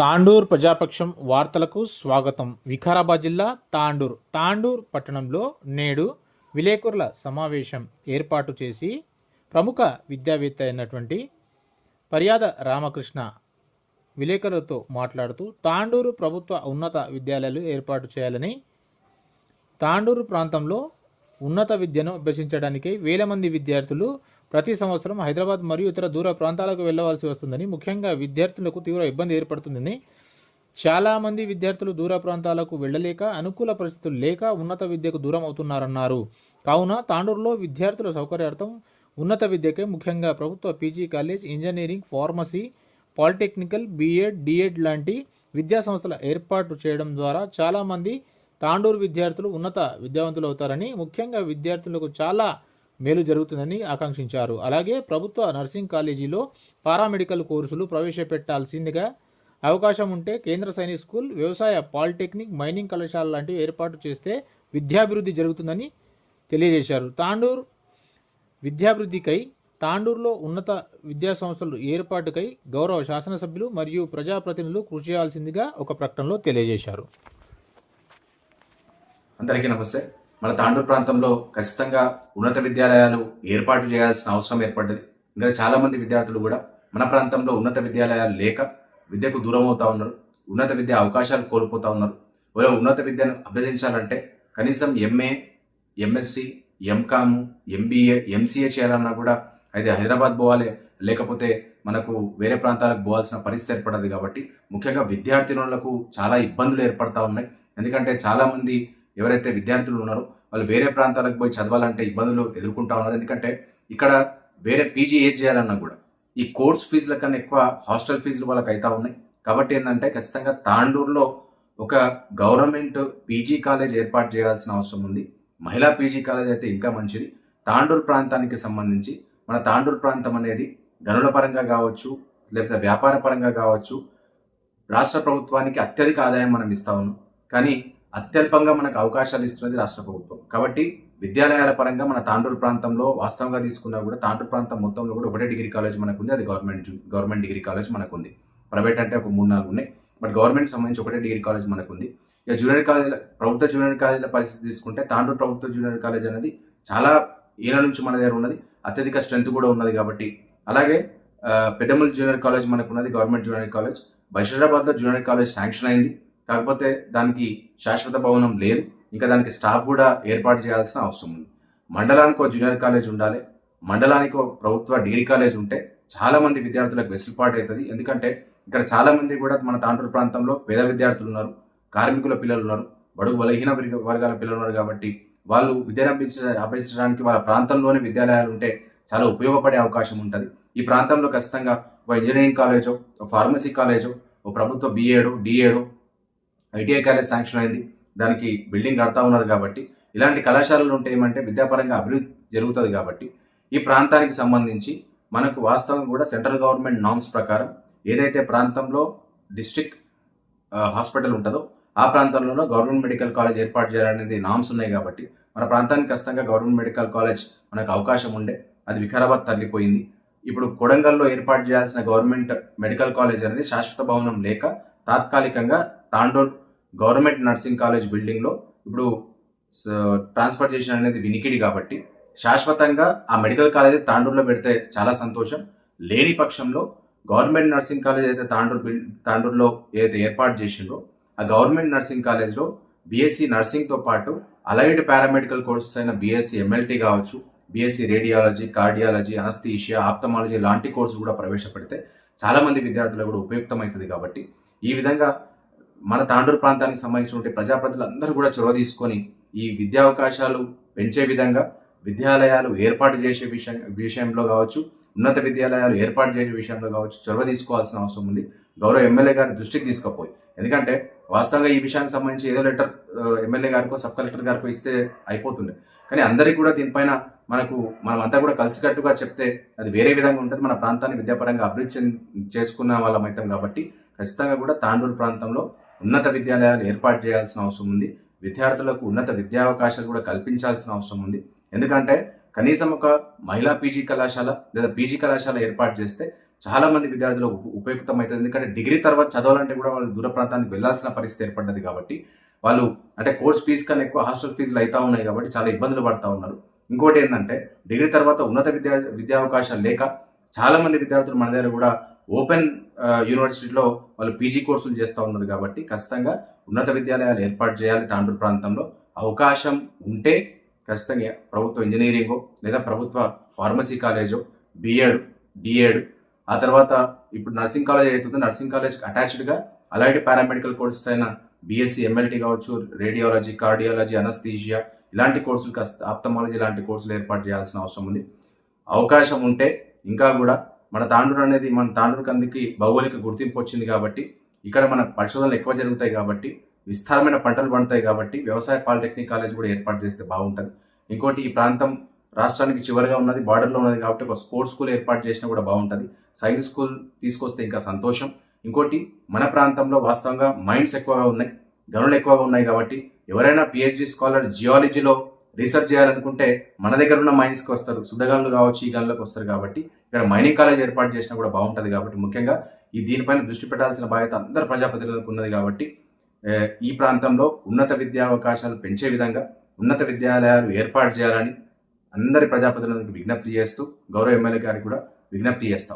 తాండూర్ ప్రజాపక్షం వార్తలకు స్వాగతం. వికారాబాద్ జిల్లా తాండూర్. తాండూర్ పట్టణంలో నేడు విలేకరుల సమావేశం ఏర్పాటు చేసి ప్రముఖ విద్యావేత్త అయినటువంటి పర్యాద రామకృష్ణ విలేకరులతో మాట్లాడుతూ తాండూరు ప్రభుత్వ ఉన్నత విద్యాలయాలు ఏర్పాటు చేయాలని తాండూరు ప్రాంతంలో ఉన్నత విద్యను అభ్యసించడానికి వేల మంది విద్యార్థులు ప్రతి సంవత్సరం హైదరాబాద్ మరియు ఇతర దూర ప్రాంతాలకు వెళ్ళవలసి వస్తుందని ముఖ్యంగా విద్యార్థులకు తీవ్ర ఇబ్బంది ఏర్పడుతుందని చాలామంది విద్యార్థులు దూర ప్రాంతాలకు వెళ్ళలేక అనుకూల పరిస్థితులు లేక ఉన్నత విద్యకు దూరం అవుతున్నారన్నారు. కావున తాండూరులో విద్యార్థుల సౌకర్యార్థం ఉన్నత విద్యకే ముఖ్యంగా ప్రభుత్వ PG college engineering pharmacy polytechnical B Ed D Ed లాంటి విద్యా సంస్థల ఏర్పాటు చేయడం ద్వారా చాలామంది తాండూరు విద్యార్థులు ఉన్నత విద్యావంతులు అవుతారని ముఖ్యంగా విద్యార్థులకు చాలా మేలు జరుగుతుందని ఆకాంక్షించారు. అలాగే ప్రభుత్వ నర్సింగ్ కాలేజీలో పారామెడికల్ కోర్సులు ప్రవేశపెట్టాల్సిందిగా అవకాశం ఉంటే కేంద్ర సైనిక్ స్కూల్ వ్యవసాయ పాలిటెక్నిక్ మైనింగ్ కళాశాల లాంటివి ఏర్పాటు చేస్తే విద్యాభివృద్ధి జరుగుతుందని తెలియజేశారు. తాండూరు విద్యాభివృద్ధికై తాండూరులో ఉన్నత విద్యా సంస్థలు ఏర్పాటుకై గౌరవ శాసనసభ్యులు మరియు ప్రజాప్రతినిధులు కృషి చేయాల్సిందిగా ఒక ప్రకటనలో తెలియజేశారు. అందరికీ నమస్తే. మన తాండూరు ప్రాంతంలో ఖచ్చితంగా ఉన్నత విద్యాలయాలు ఏర్పాటు చేయాల్సిన అవసరం ఏర్పడ్డది. ఇంకా చాలా మంది విద్యార్థులు కూడా మన ప్రాంతంలో ఉన్నత విద్యాలయాలు లేక విద్యకు దూరం అవుతా ఉన్నారు. ఉన్నత విద్య అవకాశాలు కోల్పోతా ఉన్నారు. ఒకవేళ ఉన్నత విద్యను అభ్యసించాలంటే కనీసం MA MSc MCom MBA MCA చేయాలన్నా కూడా అయితే హైదరాబాద్ పోవాలి. లేకపోతే మనకు వేరే ప్రాంతాలకు పోవాల్సిన పరిస్థితి ఏర్పడదు కాబట్టి ముఖ్యంగా విద్యార్థినులకు చాలా ఇబ్బందులు ఏర్పడతా ఉన్నాయి. ఎందుకంటే చాలామంది ఎవరైతే విద్యార్థులు ఉన్నారో వాళ్ళు వేరే ప్రాంతాలకు పోయి చదవాలంటే ఇబ్బందులు ఎదుర్కొంటా ఉన్నారు. ఎందుకంటే ఇక్కడ వేరే పీజీ ఏది చేయాలన్నా కూడా ఈ కోర్స్ ఫీజుల కన్నా ఎక్కువ హాస్టల్ ఫీజులు వాళ్ళకి అవుతా ఉన్నాయి. కాబట్టి ఏంటంటే ఖచ్చితంగా తాండూరులో ఒక గవర్నమెంట్ పీజీ కాలేజ్ ఏర్పాటు చేయాల్సిన అవసరం ఉంది. మహిళా పీజీ కాలేజ్ అయితే ఇంకా మంచిది. తాండూరు ప్రాంతానికి సంబంధించి మన తాండూరు ప్రాంతం అనేది గనుల పరంగా కావచ్చు లేకపోతే వ్యాపార పరంగా కావచ్చు రాష్ట్ర ప్రభుత్వానికి అత్యధిక ఆదాయం మనం ఇస్తా ఉన్నాం. కానీ అత్యల్పంగా మనకు అవకాశాలు ఇస్తున్నది రాష్ట్ర ప్రభుత్వం. కాబట్టి విద్యాలయాల పరంగా మన తాండూరు ప్రాంతంలో వాస్తవంగా తీసుకున్నా కూడా తాండూరు ప్రాంతం మొత్తంలో కూడా ఒకటే డిగ్రీ కాలేజ్ మనకు ఉంది అది గవర్నమెంట్ గవర్నమెంట్ డిగ్రీ కాలేజ్ మనకు ఉంది ప్రైవేట్ అంటే ఒక మూడు నాలుగు ఉన్నాయి. బట్ గవర్నమెంట్ సంబంధించి ఒకటే డిగ్రీ కాలేజ్ మనకు ఉంది ఇక జూనియర్ కాలేజ్ ప్రభుత్వ జూనియర్ కాలేజీల పరిస్థితి తీసుకుంటే తాండూరు ప్రభుత్వ జూనియర్ కాలేజ్ అనేది చాలా ఏళ్ళ నుంచి మన దగ్గర ఉన్నది. అత్యధిక స్ట్రెంత్ కూడా ఉన్నది కాబట్టి. అలాగే ఆ, పెద్దమల్లి జూనియర్ కాలేజ్ మనకు ఉన్నది గవర్నమెంట్ జూనియర్ కాలేజ్. బషీరాబాద్లో జూనియర్ కాలేజ్ శాంక్షన్ అయింది. కాకపోతే దానికి శాశ్వత భవనం లేదు. ఇంకా దానికి స్టాఫ్ కూడా ఏర్పాటు చేయాల్సిన అవసరం ఉంది. మండలానికి ఒక జూనియర్ కాలేజ్ ఉండాలి. మండలానికి ఒక ప్రభుత్వ డిగ్రీ కాలేజ్ ఉంటే చాలా మంది విద్యార్థులకు వెసులుబాటు అవుతుంది. ఎందుకంటే ఇక్కడ చాలా మంది కూడా మన తాండూరు ప్రాంతంలో పేద విద్యార్థులు ఉన్నారు. కార్మికుల పిల్లలు ఉన్నారు. బడుగు బలహీన వర్గాల పిల్లలు ఉన్నారు కాబట్టి వాళ్ళు విద్యను అభ్యసించ అభ్యసించడానికి వాళ్ళ ప్రాంతంలోనే విద్యాలయాలు ఉంటే చాలా ఉపయోగపడే అవకాశం ఉంటుంది. ఈ ప్రాంతంలో ఖచ్చితంగా ఒక ఇంజనీరింగ్ కాలేజో ఒక ఫార్మసీ కాలేజో ఒక ప్రభుత్వ బీఏడో డిఏడో ఐటీఐ కాలేజ్ శాంక్షన్ అయింది. దానికి బిల్డింగ్ కడతా ఉన్నారు కాబట్టి ఇలాంటి కళాశాలలు ఉంటే ఏమంటే విద్యాపరంగా అభివృద్ధి జరుగుతుంది కాబట్టి ఈ ప్రాంతానికి సంబంధించి మనకు వాస్తవం కూడా సెంట్రల్ గవర్నమెంట్ నామ్స్ ప్రకారం ఏదైతే ప్రాంతంలో డిస్ట్రిక్ట్ హాస్పిటల్ ఉంటుందో ఆ ప్రాంతంలో గవర్నమెంట్ మెడికల్ కాలేజ్ ఏర్పాటు చేయాలనేది నామ్స్ ఉన్నాయి కాబట్టి మన ప్రాంతానికి ఖచ్చితంగా గవర్నమెంట్ మెడికల్ కాలేజ్ మనకు అవకాశం ఉండే అది వికారాబాద్ తరలిపోయింది. ఇప్పుడు కొడంగల్లో ఏర్పాటు చేయాల్సిన గవర్నమెంట్ మెడికల్ కాలేజ్ అనేది శాశ్వత భవనం లేక తాత్కాలికంగా తాండూర్ గవర్నమెంట్ నర్సింగ్ కాలేజ్ బిల్డింగ్లో ఇప్పుడు ట్రాన్స్ఫర్ చేసిన అనేది వినికిడి కాబట్టి శాశ్వతంగా ఆ మెడికల్ కాలేజ్ తాండూరులో పెడితే చాలా సంతోషం. లేని పక్షంలో గవర్నమెంట్ నర్సింగ్ కాలేజ్ అయితే తాండూరు బిల్ తాండూరులో ఏదైతే ఏర్పాటు చేసిందో ఆ గవర్నమెంట్ నర్సింగ్ కాలేజ్లో బీఎస్సీ నర్సింగ్తో పాటు అలైడ్ పారామెడికల్ కోర్సెస్ అయిన బీఎస్సీ ఎంఎల్టీ కావచ్చు BSc radiology cardiology anaesthesia ophthalmology లాంటి కోర్సు కూడా ప్రవేశపెడితే చాలామంది విద్యార్థులకు కూడా ఉపయుక్తమవుతుంది కాబట్టి ఈ విధంగా మన తాండూరు ప్రాంతానికి సంబంధించినటువంటి ప్రజాప్రతినిధులందరూ కూడా చొరవ తీసుకొని ఈ విద్యా అవకాశాలు పెంచే విధంగా విద్యాలయాలు ఏర్పాటు చేసే విషయం విషయంలో కావచ్చు ఉన్నత విద్యాలయాలు ఏర్పాటు చేసే విషయంలో కావచ్చు చొరవ తీసుకోవాల్సిన అవసరం ఉంది. గౌరవ ఎమ్మెల్యే గారి దృష్టికి తీసుకుపోయి. ఎందుకంటే వాస్తవంగా ఈ విషయానికి సంబంధించి ఏదో లెటర్ ఎమ్మెల్యే గారికో సబ్ కలెక్టర్ గారికో ఇస్తే అయిపోతుండే. కానీ అందరికీ కూడా దీనిపైన మనకు మనం అంతా కూడా కలిసికట్టుగా చెప్తే అది వేరే విధంగా ఉంటుంది. మన ప్రాంతాన్ని విద్యాపరంగా అభివృద్ధి చేసుకున్న వాళ్ళం అవుతాం కాబట్టి ఖచ్చితంగా కూడా తాండూరు ప్రాంతంలో ఉన్నత విద్యాలయాలు ఏర్పాటు చేయాల్సిన అవసరం ఉంది. విద్యార్థులకు ఉన్నత విద్యావకాశాలు కూడా కల్పించాల్సిన అవసరం ఉంది. ఎందుకంటే కనీసం ఒక మహిళా పీజీ కళాశాల లేదా పీజీ కళాశాల ఏర్పాటు చేస్తే చాలా మంది విద్యార్థులు ఉప- ఉపయుక్తమవుతుంది ఎందుకంటే డిగ్రీ తర్వాత చదవాలంటే కూడా వాళ్ళు దూర ప్రాంతానికి వెళ్ళాల్సిన పరిస్థితి ఏర్పడ్డది కాబట్టి వాళ్ళు అంటే కోర్స్ ఫీజు కన్నా ఎక్కువ హాస్టల్ ఫీజులు అవుతా ఉన్నాయి కాబట్టి చాలా ఇబ్బందులు పడతా ఉన్నారు. ఇంకోటి ఏంటంటే డిగ్రీ తర్వాత ఉన్నత విద్యా విద్యా అవకాశాలు లేక చాలా మంది విద్యార్థులు మన దగ్గర కూడా ఓపెన్ యూనివర్సిటీలో వాళ్ళు పీజీ కోర్సులు చేస్తూ ఉన్నారు కాబట్టి ఖచ్చితంగా ఉన్నత విద్యాలయాలు ఏర్పాటు చేయాలి తాండూరు ప్రాంతంలో. అవకాశం ఉంటే ఖచ్చితంగా ప్రభుత్వ ఇంజనీరింగో లేదా ప్రభుత్వ ఫార్మసీ కాలేజో బిఎడ్ డిఎడ్ ఆ తర్వాత ఇప్పుడు నర్సింగ్ కాలేజ్ అవుతుంది నర్సింగ్ కాలేజ్ అటాచ్డ్గా అలాంటి పారామెడికల్ కోర్సెస్ అయిన బీఎస్సీ ఎంఎల్టీ కావచ్చు రేడియాలజీ కార్డియాలజీ అనస్థీషియా ఇలాంటి కోర్సులు ఆప్తమాలజీ ఇలాంటి కోర్సులు ఏర్పాటు చేయాల్సిన అవసరం ఉంది. అవకాశం ఉంటే ఇంకా కూడా మన తాండూరు అనేది మన తాండూరు కందికి భౌగోళిక గుర్తింపు వచ్చింది కాబట్టి ఇక్కడ మన పరిశోధనలు ఎక్కువ జరుగుతాయి కాబట్టి విస్తారమైన పంటలు పండుతాయి కాబట్టి వ్యవసాయ పాలిటెక్నిక్ కాలేజ్ కూడా ఏర్పాటు చేస్తే బాగుంటుంది. ఇంకోటి ఈ ప్రాంతం రాష్ట్రానికి చివరిగా ఉన్నది బార్డర్లో ఉన్నది కాబట్టి ఒక స్పోర్ట్స్ స్కూల్ ఏర్పాటు చేసినా కూడా బాగుంటుంది. సైన్స్ స్కూల్ తీసుకొస్తే ఇంకా సంతోషం. ఇంకోటి మన ప్రాంతంలో వాస్తవంగా మైండ్స్ ఎక్కువగా ఉన్నాయి గనులు ఎక్కువగా ఉన్నాయి కాబట్టి ఎవరైనా పిహెచ్డి స్కాలర్ జియాలజీలో రీసెర్చ్ చేయాలనుకుంటే మన దగ్గర ఉన్న మైండ్స్కి వస్తారు. శుద్ధగనులు కావచ్చు ఈ గనులకు వస్తారు కాబట్టి ఇక్కడ మైనింగ్ కాలేజ్ ఏర్పాటు చేసినా కూడా బాగుంటుంది కాబట్టి ముఖ్యంగా ఈ దీనిపైన దృష్టి పెట్టాల్సిన బాధ్యత అందరు ప్రజాప్రతినిధులకు ఉన్నది కాబట్టి ఈ ప్రాంతంలో ఉన్నత విద్యా అవకాశాలు పెంచే విధంగా ఉన్నత విద్యాలయాలు ఏర్పాటు చేయాలని అందరి ప్రజాప్రతినిధులకు విజ్ఞప్తి చేస్తూ గౌరవ ఎమ్మెల్యే గారికి కూడా విజ్ఞప్తి చేస్తాం.